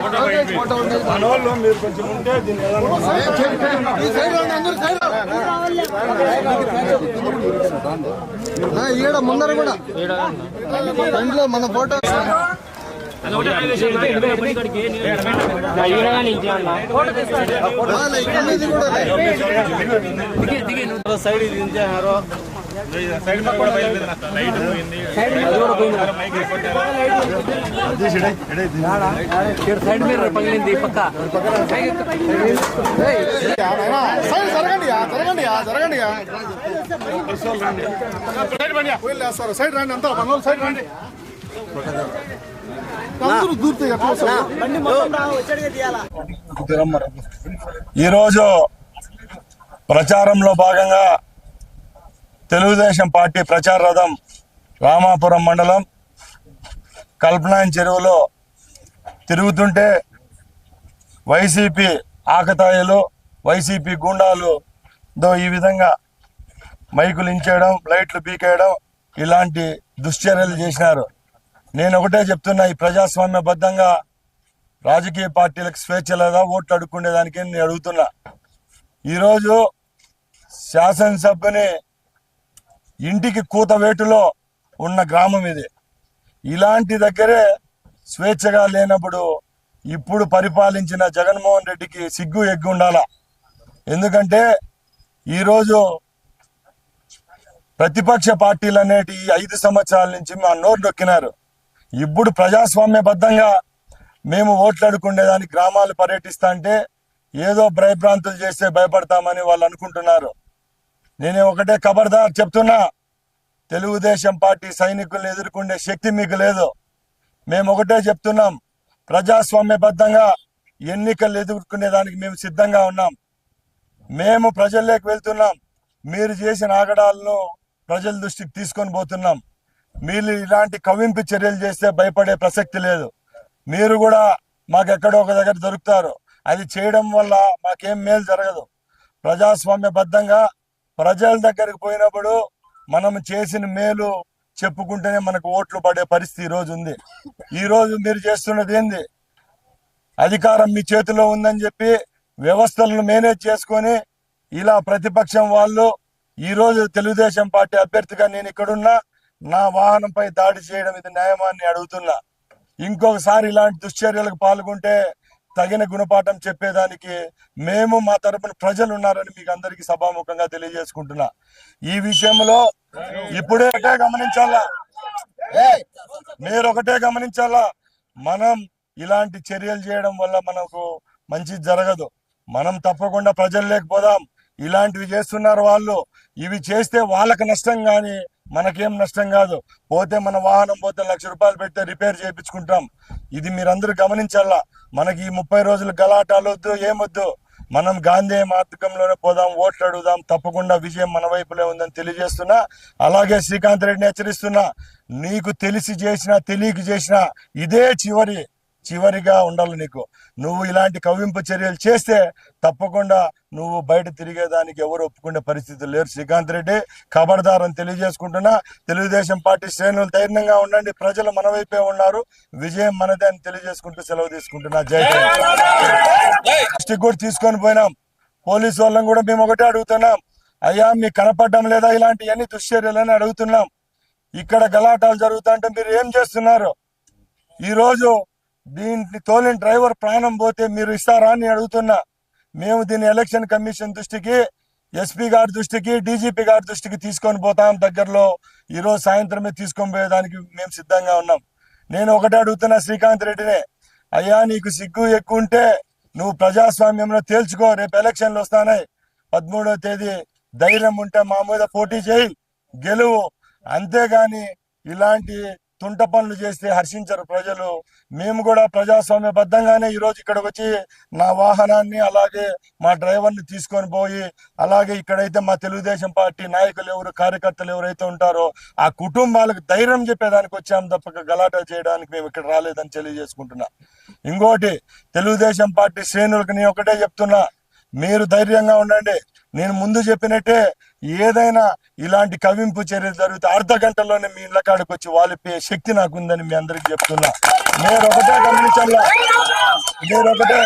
మన వాళ్ళు మీరు. కొంచెం ఉంటే దీన్ని ఏదైనా ఈడ ముందర కూడా. ఫ్రంట్లో మన ఫోటో. సైడ్ ఇది సైడ్ మీద సైడ్ పగిలింది పక్క జరగండి జరగండి జరగండి సైడ్ రండి అంతా మన సైడ్ రండి ఈరోజు ప్రచారంలో భాగంగా తెలుగుదేశం పార్టీ ప్రచార రథం రామాపురం మండలం కల్పనాయన్ చెరువులో తిరుగుతుంటే వైసీపీ ఆకతాయిలు వైసీపీ గుండాలు దో ఈ విధంగా మైకులు ఇంచేయడం లైట్లు పీకేయడం ఇలాంటి దుశ్చర్యలు చేసినారు. నేను ఒకటే చెప్తున్నా ఈ ప్రజాస్వామ్యబద్ధంగా రాజకీయ పార్టీలకు స్వేచ్ఛ లేదా ఓట్లు అడుక్కునేదానికి నేను అడుగుతున్నా. ఈరోజు శాసనసభని ఇంటికి కూతవేటులో ఉన్న గ్రామం ఇది. ఇలాంటి దగ్గరే స్వేచ్ఛగా లేనప్పుడు ఇప్పుడు పరిపాలించిన జగన్మోహన్ రెడ్డికి సిగ్గు ఎగ్గు ఉండాలా. ఎందుకంటే ఈరోజు ప్రతిపక్ష పార్టీలు అనేటి ఐదు సంవత్సరాల నుంచి మా నోరు నొక్కినారు. ఇప్పుడు ప్రజాస్వామ్యబద్ధంగా మేము ఓట్లాడుకునేదానికి గ్రామాలు పర్యటిస్తా అంటే ఏదో భయభ్రాంతులు చేస్తే భయపడతామని వాళ్ళు అనుకుంటున్నారు. నేనే ఒకటే ఖబర్దార్ చెప్తున్నా. తెలుగుదేశం పార్టీ సైనికుల్ని ఎదుర్కొనే శక్తి మీకు లేదు. మేము ఒకటే చెప్తున్నాం. ప్రజాస్వామ్యబద్ధంగా ఎన్నికలు ఎదుర్కొనేదానికి మేము సిద్ధంగా ఉన్నాం. మేము ప్రజల్లోకి వెళ్తున్నాం. మీరు చేసిన ఆగడాలను ప్రజల దృష్టికి తీసుకొని పోతున్నాం. మీరు ఇలాంటి కవింపు చర్యలు చేస్తే భయపడే ప్రసక్తి లేదు. మీరు కూడా మాకు ఎక్కడో ఒక దగ్గర దొరుకుతారు. అది చేయడం వల్ల మాకేం మేలు జరగదు. ప్రజాస్వామ్యబద్ధంగా ప్రజల దగ్గరికి పోయినప్పుడు మనం చేసిన మేలు చెప్పుకుంటేనే మనకు ఓట్లు పడే పరిస్థితి ఈరోజు ఉంది. ఈ రోజు మీరు చేస్తున్నది ఏంది? అధికారం మీ చేతిలో ఉందని చెప్పి వ్యవస్థలను మేనేజ్ చేసుకొని ఇలా ప్రతిపక్షం వాళ్ళు ఈ రోజు తెలుగుదేశం పార్టీ అభ్యర్థిగా నేను ఇక్కడున్నా నా వాహనంపై దాడి చేయడం ఇది న్యాయమాన్ని అడుగుతున్నా. ఇంకొకసారి ఇలాంటి దుశ్చర్యలకు పాల్గొంటే తగిన గుణపాఠం చెప్పేదానికి మేము మా తరపున ప్రజలు ఉన్నారని మీకు అందరికీ సభాముఖంగా తెలియజేసుకుంటున్నా. ఈ విషయంలో ఇప్పుడే ఒకటే గమనించాలా? మీరు ఒకటే గమనించాలా? మనం ఇలాంటి చర్యలు చేయడం వల్ల మనకు మంచి జరగదు. మనం తప్పకుండా ప్రజలు లేకపోదాం. ఇలాంటివి చేస్తున్నారు వాళ్ళు. ఇవి చేస్తే వాళ్ళకి నష్టం కానీ మనకేం నష్టం కాదు. పోతే మన వాహనం పోతే లక్ష రూపాయలు పెడితే రిపేర్ చేయించుకుంటాం. ఇది మీరందరూ గమనించాలా? మనకి ఈ ముప్పై రోజులు గలాటాలు వద్దు ఏమొద్దు మనం గాంధీ మార్గంలోనే పోదాం ఓట్లు అడుగుదాం తప్పకుండా విజయం మన వైపులే ఉందని తెలియజేస్తున్నా. అలాగే శ్రీకాంత్ రెడ్డిని హెచ్చరిస్తున్నా. నీకు తెలిసి చేసినా తెలియక చేసినా ఇదే చివరి చివరిగా ఉండాలి నీకు. నువ్వు ఇలాంటి కవ్వింపు చర్యలు చేస్తే తప్పకుండా నువ్వు బయట తిరిగేదానికి ఎవరు ఒప్పుకునే పరిస్థితి లేరు. శ్రీకాంత్ రెడ్డి ఖబర్దార్ అని తెలియజేసుకుంటున్నా. తెలుగుదేశం పార్టీ శ్రేణులు ధైర్యంగా ఉండండి. ప్రజలు మన వైపే ఉన్నారు. విజయం మనదే అని తెలియజేసుకుంటూ సెలవు తీసుకుంటున్నా. జై డిస్టిక్ కూడా తీసుకొని పోయినాం. పోలీసు వాళ్ళని కూడా మేము ఒకటే అడుగుతున్నాం. అయ్యా మీకు కనపడడం లేదా? ఇలాంటివన్నీ దుశ్చర్యలని అడుగుతున్నాం. ఇక్కడ గలాటాలు జరుగుతుంటే మీరు ఏం చేస్తున్నారు? ఈ రోజు దీన్ని తోలిన డ్రైవర్ ప్రాణం పోతే మీరు ఇస్తారా అని అడుగుతున్నా. మేము దీన్ని ఎలక్షన్ కమిషన్ దృష్టికి ఎస్పీ గారి దృష్టికి డీజీపీ గారి దృష్టికి తీసుకొని పోతాం దగ్గరలో. ఈరోజు సాయంత్రమే తీసుకొని పోయేదానికి మేము సిద్ధంగా ఉన్నాం. నేను ఒకటే అడుగుతున్నా శ్రీకాంత్ రెడ్డినే అయ్యా నీకు సిగ్గు ఎక్కువ ఉంటే నువ్వు ప్రజాస్వామ్యంలో తేల్చుకో రేపు ఎలక్షన్లు వస్తానాయి పదమూడవ తేదీ ధైర్యం ఉంటే మా మీద పోటీ చేయి గెలువు. అంతేగాని ఇలాంటి తుంట పనులు చేస్తే హర్షించరు ప్రజలు. మేము కూడా ప్రజాస్వామ్యబద్ధంగానే ఈ రోజు ఇక్కడికి వచ్చి నా వాహనాన్ని అలాగే మా డ్రైవర్ని తీసుకొని పోయి అలాగే ఇక్కడైతే మా తెలుగుదేశం పార్టీ నాయకులు ఎవరు కార్యకర్తలు ఎవరైతే ఉంటారో ఆ కుటుంబాలకు ధైర్యం చెప్పేదానికి వచ్చాము తప్పక గలాటా చేయడానికి మేము ఇక్కడ రాలేదని తెలియజేసుకుంటున్నా. ఇంకోటి తెలుగుదేశం పార్టీ శ్రేణులకు నేను ఒకటే చెప్తున్నా మీరు ధైర్యంగా ఉండండి. నేను ముందు చెప్పినట్టే ఏదైనా ఇలాంటి కవింపు చర్యలు జరిగితే అర్ధ గంటలోనే మీ ఇళ్ళ కాడికి వచ్చి వాలిపోయే శక్తి నాకుందని మీ అందరికి చెప్తున్నా. నేను ఒకటే గమనించాలా నేను ఒకటే